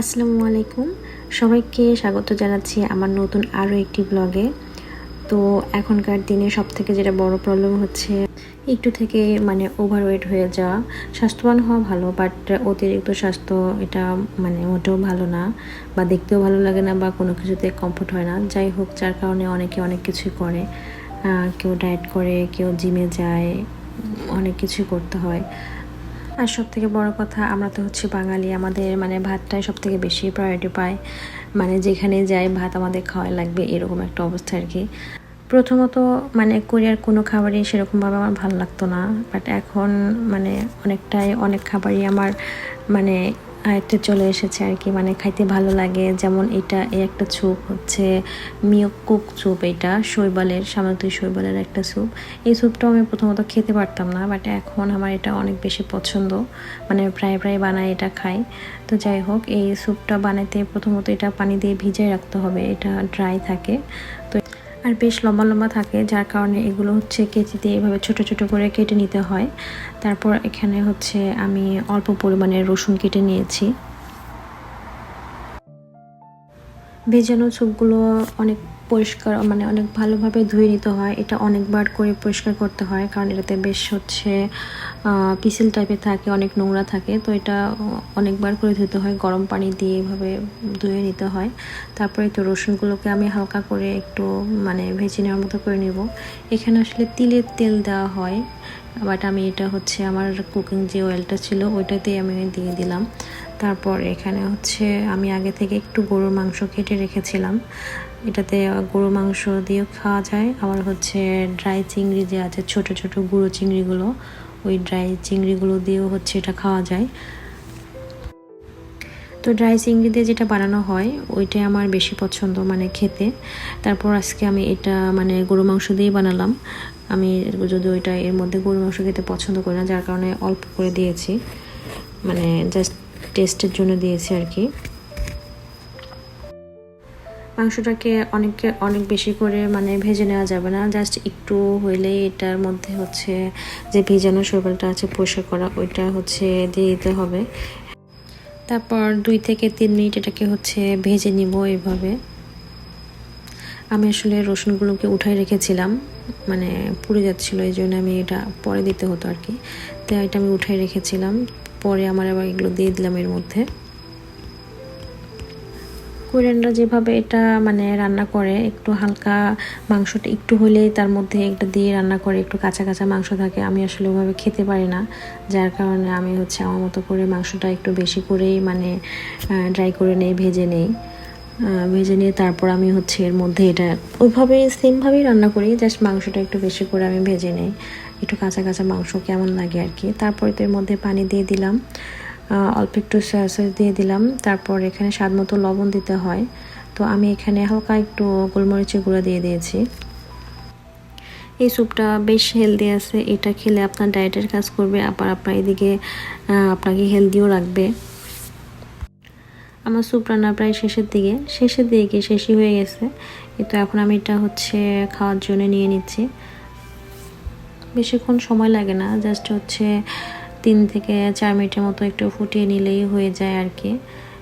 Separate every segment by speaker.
Speaker 1: আসসালামু আলাইকুম। সবাইকে স্বাগত জানাচ্ছি আমার নতুন আরও একটি ব্লগে। তো এখনকার দিনে সব থেকে যেটা বড় প্রবলেম হচ্ছে, একটু থেকে মানে ওভারওয়েট হয়ে যাওয়া। স্বাস্থ্যবান হওয়া ভালো বাট অতিরিক্ত স্বাস্থ্য এটা মানে মোটেও ভালো না বা দেখতেও ভালো লাগে না বা কোনো কিছুতে কমফোর্ট হয় না। যাই হোক, যার কারণে অনেকে অনেক কিছুই করে। কেউ ডায়েট করে, কেউ জিমে যায়, অনেক কিছুই করতে হয়। আর সব থেকে বড় কথা, আমরা তো হচ্ছে বাঙালি, আমাদের মানে ভাতটাই সব থেকে বেশি প্রায়োরিটি পায়। মানে যেখানে যাই ভাত আমাদের খাওয়াই লাগবে, এরকম একটা অবস্থা আর কি। প্রথমত মানে কোরিয়ার কোনো খাবারই সেরকমভাবে আমার ভালো লাগতো না বাট এখন মানে অনেকটাই অনেক খাবারই আমার মানে আয়ত্তে চলে এসেছে আর কি মানে খাইতে ভালো লাগে। যেমন এটা, এই একটা স্যুপ হচ্ছে মিয়ক কুক স্যুপ এটা, শৈবালের সামুদ্রিক শৈবালের একটা স্যুপ। এই স্যুপটাও আমি প্রথমত খেতে পারতাম না বাট এখন আমার এটা অনেক বেশি পছন্দ। মানে প্রায় প্রায় বানাই এটা খাই। তো যাই হোক, এই স্যুপটা বানাইতে প্রথমত এটা পানি দিয়ে ভিজিয়ে রাখতে হবে, এটা ড্রাই থাকে। তো আর বেশ লম্বা লম্বা থাকে, যার কারণে এগুলো হচ্ছে কেজিতে এভাবে ছোট ছোট করে কেটে নিতে হয়। তারপর এখানে হচ্ছে আমি অল্প পরিমাণে রসুন কেটে নিয়েছি। ভেজানো স্যুপগুলো অনেক পরিষ্কার মানে অনেক ভালোভাবে ধুয়ে নিতে হয়। এটা অনেকবার করে পরিষ্কার করতে হয়, কারণ এটাতে বেশ হচ্ছে পিসেল টাইপের থাকে, অনেক নোংরা থাকে। তো এটা অনেকবার করে ধুতে হয়, গরম পানি দিয়ে এভাবে ধুয়ে নিতে হয়। তারপরে তো রসুনগুলোকে আমি হালকা করে একটু মানে ভেজে নেওয়ার মতো করে নেব। এখানে আসলে তিলের তেল দেওয়া হয়, বাট আমি এটা হচ্ছে আমার কুকিং যে অয়েলটা ছিল, ওইটাতেই আমি দিয়ে দিলাম। তারপর এখানে হচ্ছে আমি আগে থেকে একটু গরুর মাংস কেটে রেখেছিলাম। এটাতে গরুর মাংস দিয়েও খাওয়া যায়। আবার হচ্ছে ড্রাই চিংড়ি যে আছে, ছোট ছোট গুঁড়ো চিংড়িগুলো, ওই ড্রাই চিংড়িগুলো দিয়েও হচ্ছে এটা খাওয়া যায়। তো ড্রাই চিংড়ি দিয়ে যেটা বানানো হয়, ওইটাই আমার বেশি পছন্দ মানে খেতে। তারপর আজকে আমি এটা মানে গরু মাংস দিয়েই বানালাম। আমি যদি ওইটা এর মধ্যে গরু মাংস খেতে পছন্দ করি না, যার কারণে অল্প করে দিয়েছি। মানে জাস্ট টেস্টের জন্য দিয়েছি আর কি। মাংসটাকে অনেক অনেক বেশি করে মানে ভেজে নেওয়া যাবে না। জাস্ট একটু হইলেই এটার মধ্যে হচ্ছে যে ভেজানো শৈবালটা আছে, পরিষ্কার করা, ওইটা হচ্ছে দিয়ে দিতে হবে। তারপর দুই থেকে তিন মিনিট এটাকে হচ্ছে ভেজে নিব এইভাবে। আমি আসলে রসুনগুলোকে উঠাই রেখেছিলাম মানে পুড়ে যাচ্ছিল, এই জন্য আমি এটা পরে দিতে হতো আর কি। তো এটা আমি উঠাই রেখেছিলাম। পরে আমার আবার এগুলো দিয়ে দিলাম এর মধ্যে। কোরিয়ানরা যেভাবে এটা মানে রান্না করে, একটু হালকা মাংসটা একটু হলেই তার মধ্যে একটা দিয়ে রান্না করে, একটু কাঁচা কাঁচা মাংস থাকে, আমি আসলে ওভাবে খেতে পারি না। যার কারণে আমি হচ্ছে আমার মতো করে মাংসটা একটু বেশি করেই মানে ড্রাই করে নেই, ভেজে নেই। ভেজে নিয়ে তারপর আমি হচ্ছে এর মধ্যে এটা ওইভাবে সেমভাবেই রান্না করি জাস্ট মাংসটা একটু বেশি করে আমি ভেজে নেই। একটু কাঁচা কাঁচা মাংস কেমন লাগে আর কি। তারপরে তো এর মধ্যে পানি দিয়ে দিলাম। অল্প একটু সয়া সস দিয়ে দিলাম। তারপর এখানে স্বাদ মতো লবণ দিতে হয়। তো আমি এখানে হালকা একটু গোলমরিচের গুঁড়ো দিয়ে দিয়েছি। এই স্যুপটা বেশ হেলদি আছে। এটা খেলে আপনার ডায়েটের কাজ করবে, আবার আপনার এদিকে আপনাকে হেলদিও রাখবে। আমার স্যুপ রান্না প্রায় শেষের দিকে। শেষের দিকে শেষই হয়ে গেছে। কিন্তু এখন আমি এটা হচ্ছে খাওয়ার জন্য নিয়ে নিচ্ছি। বেশিক্ষণ সময় লাগে না জাস্ট হচ্ছে তিন থেকে চার মিনিটের মতো একটু ফুটিয়ে নিলেই হয়ে যায় আর কি।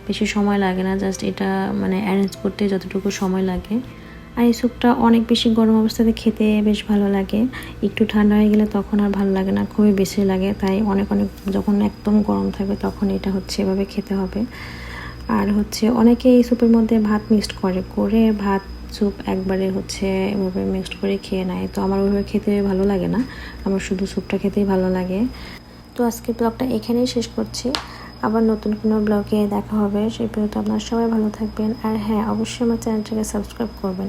Speaker 1: বেশি সময় লাগে না জাস্ট এটা মানে অ্যারেঞ্জ করতে যতটুকু সময় লাগে। আর এই স্যুপটা অনেক বেশি গরম অবস্থাতে খেতে বেশ ভালো লাগে। একটু ঠান্ডা হয়ে গেলে তখন আর ভালো লাগে না, খুবই বেশি লাগে। তাই অনেক অনেক যখন একদম গরম থাকবে তখন এটা হচ্ছে এভাবে খেতে হবে। আর হচ্ছে অনেকে এই স্যুপের মধ্যে ভাত মিক্সড করে করে ভাত স্যুপ একবারে হচ্ছে এভাবে মিক্সড করে খেয়ে নেয়। তো আমার ওইভাবে খেতে ভালো লাগে না। আমার শুধু স্যুপটা খেতেই ভালো লাগে। তো আজকে ব্লগটা এখানেই শেষ করছি। আবার নতুন কোনো ব্লগে দেখা হবে। সেই পর্যন্ত আপনারা সবাই ভালো থাকবেন। আর হ্যাঁ অবশ্যই আমার চ্যানেলটাকে সাবস্ক্রাইব করবেন।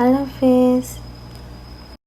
Speaker 1: আল্লাহ হাফেজ।